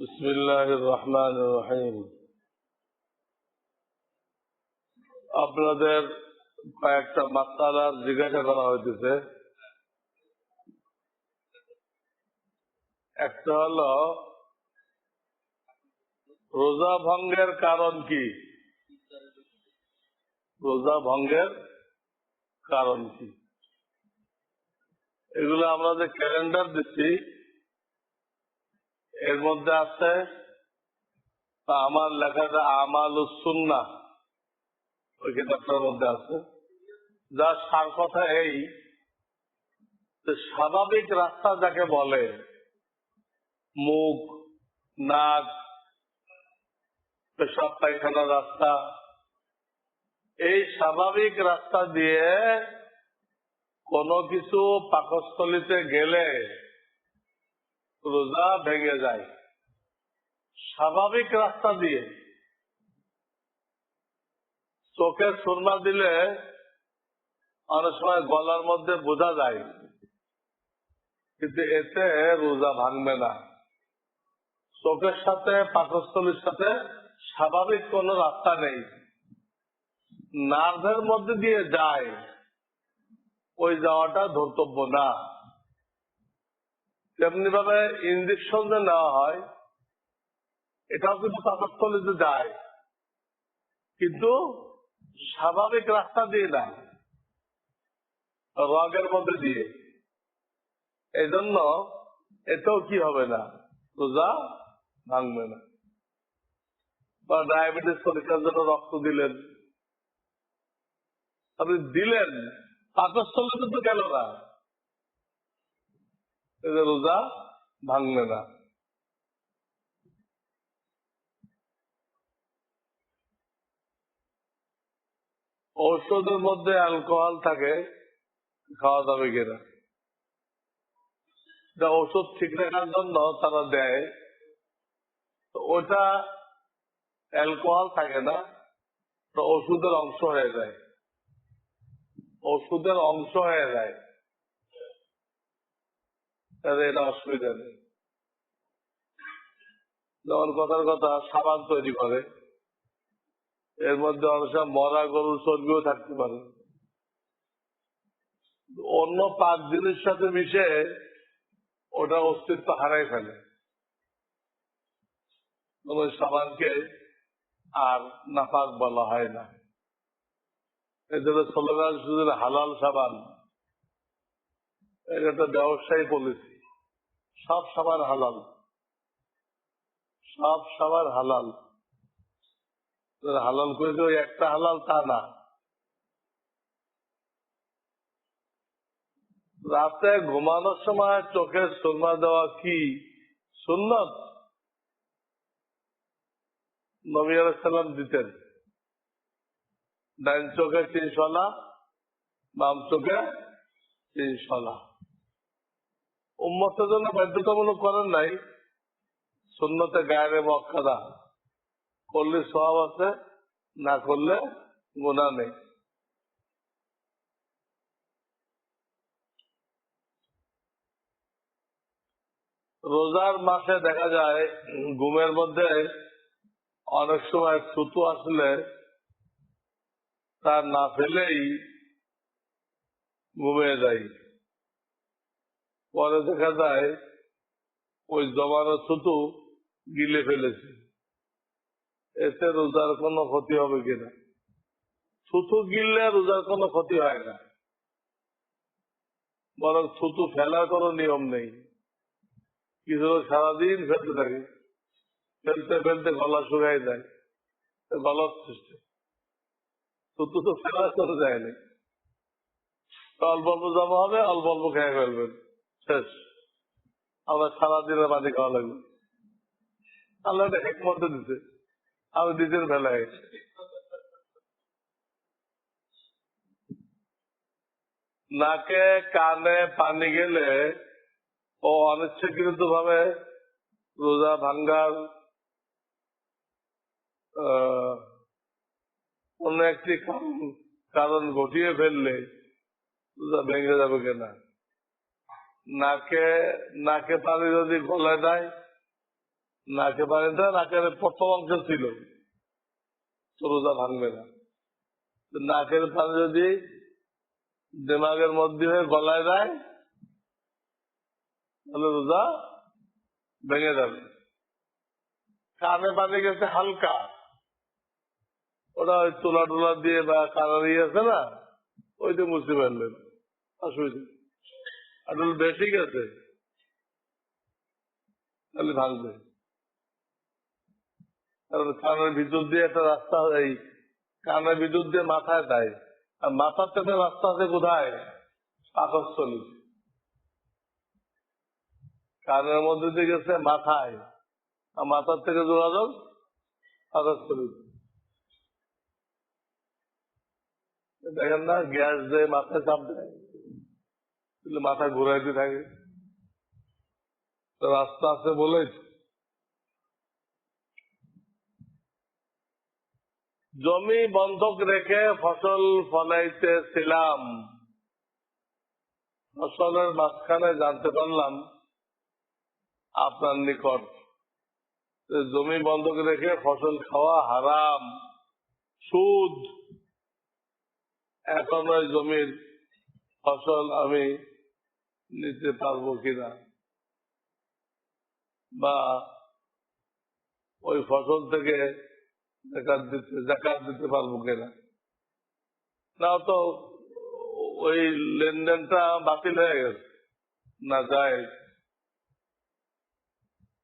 بسم الله الرحمن الرحيم আপনাদের কয়েকটা মাত্রালা জিজ্ঞাসা করা হইতেছে একটা হলো রোজা ভঙ্গের কারণ কি রোজা ভঙ্গের কারণ কি এগুলো আমরা যে ক্যালেন্ডার দিচ্ছি এর মধ্যে আছে আমার লেখাটা আমাল সুন্না ওই কিতাবটার মধ্যে আছে। যার সার কথা এই স্বাভাবিক রাস্তা যাকে বলে, মুখ, নাক, পেশাব পায়খানা রাস্তা, এই স্বাভাবিক রাস্তা দিয়ে কোনো কিছু পাকস্থলিতে গেলে রোজা ভেঙে যায়। স্বাভাবিক রাস্তা দিয়ে চোখে সুরমা দিলে অনেক সময় গলার মধ্যে বোঝা যায়, কিন্তু এতে রোজা ভাঙবে না। চোখের সাথে, পাকস্থলীর সাথে স্বাভাবিক কোন রাস্তা নেই। নার্ভের মধ্যে দিয়ে যায়, ওই যাওয়াটা ধর্তব্য না। তেমনি ভাবে ইঞ্জেকশন যে নেওয়া হয়, এটাও কিন্তু পাকস্থলীতে যায়, কিন্তু স্বাভাবিক রাস্তা দিয়ে না, রগের মধ্যে দিয়ে। এই জন্য এটাও কি হবে না, রোজা ভাঙবে না। বা ডায়াবেটিস পরীক্ষার জন্য রক্ত দিলেন। আপনি দিলেন পাকস্থলীতে তো গেল না রোজা ভাঙবে না। ঔষধের মধ্যে অ্যালকোহল থাকে, খাওয়া যাবে কিনা? যা ওষুধ ঠিক রাখার জন্য তারা দেয়। তো ওটা অ্যালকোহল থাকে না, তো ওষুধের অংশ হয়ে যায়। ওষুধের অংশ হয়ে যায়। তাহলে এটা অসুবিধা নেই। যেমন কথার কথা সাবান তৈরি করে, এর মধ্যে অনেক মরা গরুর চর্বিও থাকতে পারে। অন্য পাক জিনিস সাথে মিশে ওটা অস্তিত্ব হারাই ফেলে। সাবানকে আর নাফাক বলা হয় না। এদের স্লোগান শুধু হালাল সাবান। এটা একটা ব্যবসায়ী পলিসি সব সবার হালাল। সব সবার হালাল। হালাল করে ওই একটা হালাল, তা না। রাতে ঘুমানোর সময় চোখে সুরমা দেওয়া কি সুন্নত? নবী আলাইসাল্লাম দিতেন। ডাইন চোখে তিন সলা বাম চোখে তিন সলা উম্মতের জন্য বাধ্যতামূলক করেন নাই। সুন্নতে গায়ে মক্কাদা করলে সব আছে, না করলে গুণা নেই। রোজার মাসে দেখা যায়, ঘুমের মধ্যে অনেক সময় থুতু আসলে তার না ফেলেই ঘুমিয়ে যায় পরে দেখা যায় ওই জমানো থুতু গিলে ফেলেছে। এতে রোজার কোনো ক্ষতি হবে কিনা? থুতু গিললে রোজার কোনো ক্ষতি হয় না। বরং থুতু ফেলার কোনো নিয়ম নেই। কিছু সারাদিন ফেলতে থাকে। ফেলতে ফেলতে গলা শুকাই যায়। গলার সৃষ্টি থুতু তো ফেলা করে যায় না অল্প অল্প জমা হবে, অল্প অল্প খেয়ে ফেলবেন। শেষ। আবার সারাদিনের মাঝে খাওয়া লাগবে। আল্লাহ একটা একমত দিতে আমি নিজের বেলায়। নাকে, কানে পানি গেলে ও অনিচ্ছাকৃত ভাবে রোজা ভাঙ্গার কোন একটি কারণ ঘটিয়ে ফেললে রোজা ভেঙে যাবে কেনা? নাকে নাকে পানি যদি গলায় দেয় নাকে পানিটা নাকের প্রথম অংশ ছিল। তো রোজা ভাঙবে না। নাকের পানি যদি দিমাগের মধ্যে হয়ে গলায় দেয় তাহলে রোজা ভেঙে যাবে। কানে পানি গেছে হালকা। ওটা ওই তোলা টোলা দিয়ে বা কালার ইয়ে আছে না, ওইটা মুছতে পারলেন অসুবিধা যদি বেশি গেছে তাহলে ভাঙবে। কানের ভিতর দিয়ে একটা রাস্তা, এই কানের ভিতর দিয়ে মাথায় দেয় আর মাথার থেকে রাস্তা আছে কোথায়? পাকস্থলী। কানের মধ্যে দিয়ে গেছে মাথায়। আর মাথার থেকে যোগাযোগ পাকস্থলী। দেখেন না, গ্যাস দিয়ে মাথায় চাপ দেয়। মাথা ঘুরাইতে থাকে। তো রাস্তা আছে বলে, জমি বন্ধক রেখে ফসল ফলাইতেছিলাম। ফসলের মাঝখানে জানতে পারলাম, আপনার নিকট জমি বন্ধক রেখে ফসল খাওয়া হারাম, সুদ। এখন জমির ফসল আমি নিতে পারব কিনা? বা ওই ফসল থেকে জাকাত দিতে জাকাত দিতে পারব কিনা? না তো ওই লেনদেনটা বাতিল হয়ে গেছে, না যায়।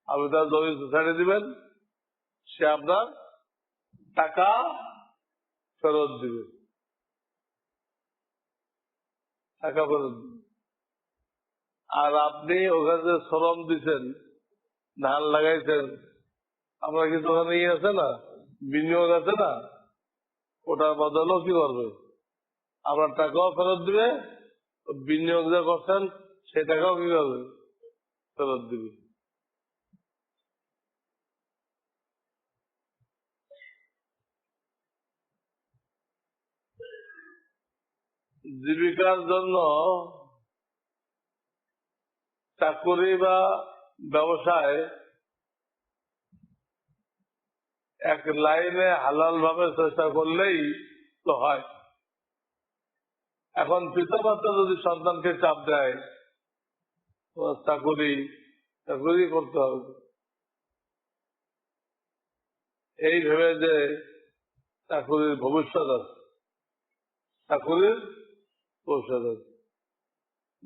আপনি তার জমি ছেড়ে দিবেন, সে আপনার টাকা ফেরত দিবে। টাকা ফেরত দিবে। আর আপনি ওখানে শ্রম দিচ্ছেন ধান লাগাইছেন, আমরা কিছু ওখানে ইয়ে আছে না? বিনিয়োগ আছে না? ওটার বদলও কি করবে? আপনার টাকাও ফেরত দিবে, বিনিয়োগ যা করছেন, সেই টাকাও কি করবে? ফেরত দিবে। জীবিকার জন্য চাকরি বা ব্যবসায় এক লাইনে হালাল ভাবে চেষ্টা করলেই তো হয়। এখন পিতা মাতা যদি সন্তানকে চাপ দেয় চাকরি চাকরি করতে হবে। এই ভেবে যে চাকরির ভবিষ্যৎ আছে, চাকরির ভবিষ্যৎ আছে।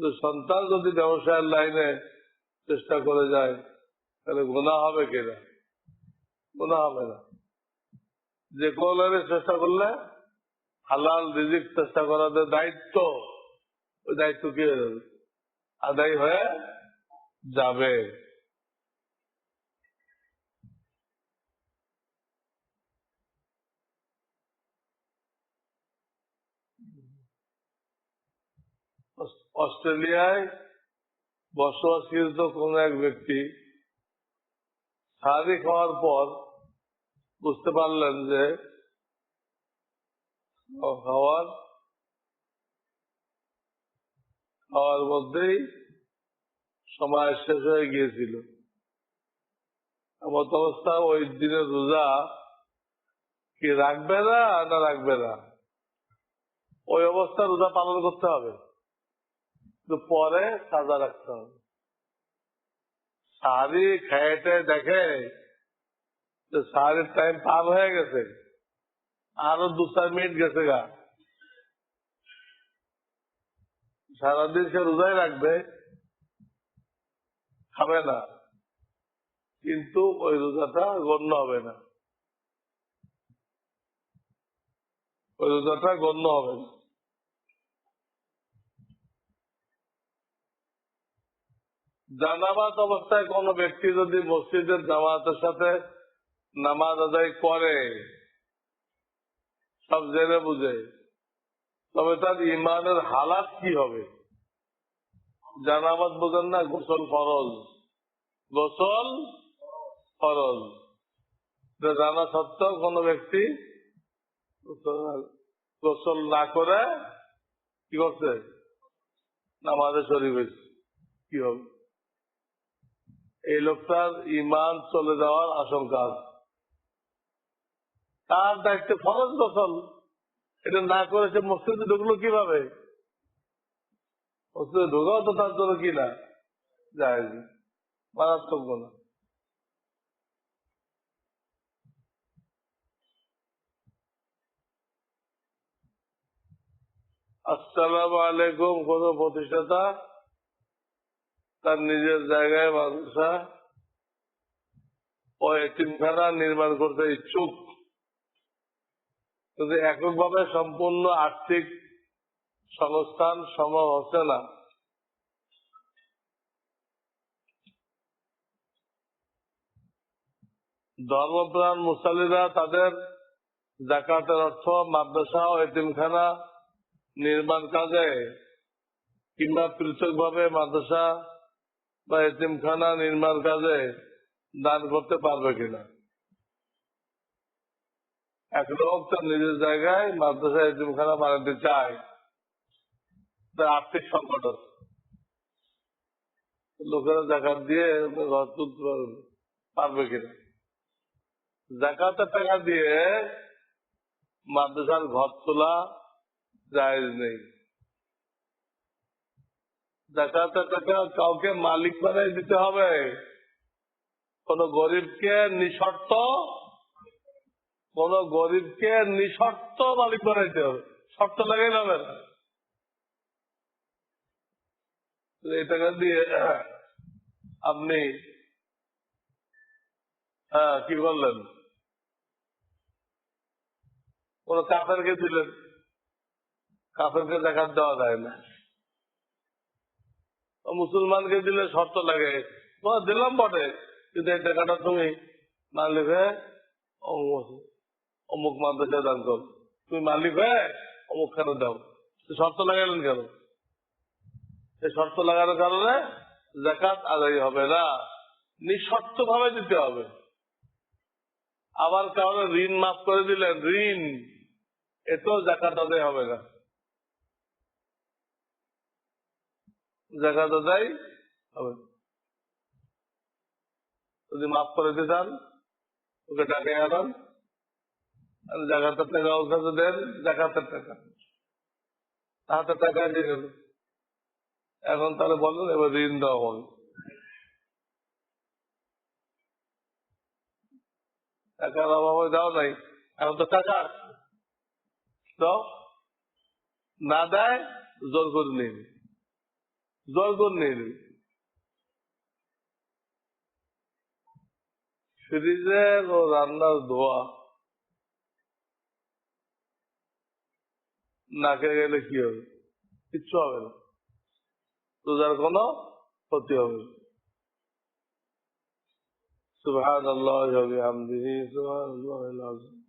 কিন্তু সন্তান যদি ব্যবসায়ের লাইনে চেষ্টা করে যায়, তাহলে গোনা হবে কিনা গোনা হবে না। যে কোনো লাইনে চেষ্টা করলে হালাল রিজিক চেষ্টা করার দায়িত্ব, ওই দায়িত্ব কি আদায় হয়ে যাবে? অস্ট্রেলিয়ায় বসবাসকৃত কোন এক ব্যক্তি সারি খাওয়ার পর বুঝতে পারলেন যে খাওয়ার খাওয়ার মধ্যেই সময় শেষ হয়ে গিয়েছিল। এমত অবস্থা ওই দিনের রোজা কি রাখবে না না রাখবে না? ওই অবস্থা রোজা পালন করতে হবে। কিন্তু পরে সাজা রাখতে হবে। সারি খেয়েটে দেখে যে সারির টাইম পার হয়ে গেছে। আরও দু চার মিনিট গেছে গা। সারাদিন সে রোজাই রাখবে, খাবে না। কিন্তু ওই রোজাটা গণ্য হবে না। ওই রোজাটা গণ্য হবে না। জানাবাত অবস্থায় কোন ব্যক্তি যদি মসজিদের জামাতের সাথে নামাজ আদায় করে, সব জেনে বুঝে, তবে তার ইমানের হালাত কি হবে? জানাবাদ বোঝেন না, গোসল ফরজ। গোসল ফরজ। জানা সত্ত্বেও কোন ব্যক্তি গোসল না করে কি করছে? নামাজে হয়েছে। কি হবে? এই লোকটার ইমান চলে যাওয়ার আশঙ্কা আছে। তার দায়িত্বে ফরজ গোসল। এটা না করেছে মসজিদে ঢুকলো কীভাবে? মসজিদে ঢোকাও তো তার জন্য কি না? যায় মারাত্মক না আসসালামু আলাইকুম, কোন প্রতিষ্ঠাতা? তার নিজের জায়গায় মাদ্রাসা ও এতিমখানা নির্মাণ করতে ইচ্ছুক। কিন্তু এককভাবে সম্পূর্ণ আর্থিক সংস্থান সম্ভব হচ্ছে না। ধর্মপ্রাণ মুসালিরা তাদের জাকাতের অর্থ মাদ্রাসা ও এতিমখানা নির্মাণ কাজে কিংবা পৃথকভাবে মাদ্রাসা বা এতিমখানা নির্মাণ কাজে দান করতে পারবে কিনা? এক লোক তার নিজের জায়গায় মাদ্রাসা এতিমখানা বানাতে চায়। তার আর্থিক সংকট আছে। লোকেরা জাকাত দিয়ে ঘর তুলতে পারবে পারবে কিনা? জাকাতের টাকা দিয়ে মাদ্রাসার ঘর তোলা জায়েজ নেই। জাকাতের টাকা কাউকে মালিক বানাই দিতে হবে। কোন গরিবকে নিঃশর্ত, কোন গরিবকে নিঃশর্ত মালিক বানাইতে হবে। শর্ত লাগাই হবে না। এই টাকা দিয়ে, আপনি হ্যাঁ কি করলেন কোন কাফেরকে দিলেন? কাফেরকে দেখার দেওয়া যায় না। মুসলমানকে দিলে শর্ত লাগে। তোমার দিলাম বটে, কিন্তু এই টাকাটা তুমি মালিক হয়ে অমুক- মাদ্রাসায় দান কর। তুমি মালিক হয়ে অমুক কেন দাও শর্ত লাগালেন কেন? এই শর্ত লাগানোর কারণে জাকাত আদায় হবে না। নিঃশর্ত ভাবে দিতে হবে। আবার কারণে ঋণ মাফ করে দিলেন। ঋণ, এতেও জাকাত আদায় হবে না। জাকাত আদায় হবে। যদি মাফ করে দিতে চান, ওকে টাকা আনান জাকাতের টাকা ওর কাছে দেন, জাকাতের টাকা। হাতে টাকা দিয়ে গেল এখন তাহলে বলেন, এবার ঋণ দেওয়া হবে। টাকার অভাবে দেওয়া নাই। এখন তো টাকা। তো না দেয়, জোর করে নিয়ে নিই জোর করে নিয়ে নিই ফ্রিজের ও রান্নার ধোয়া নাকে গেলে কি হবে কিচ্ছু হবে না রোজার কোনো ক্ষতি হবে না سبحان الله وبحمده سبحان الله العظيم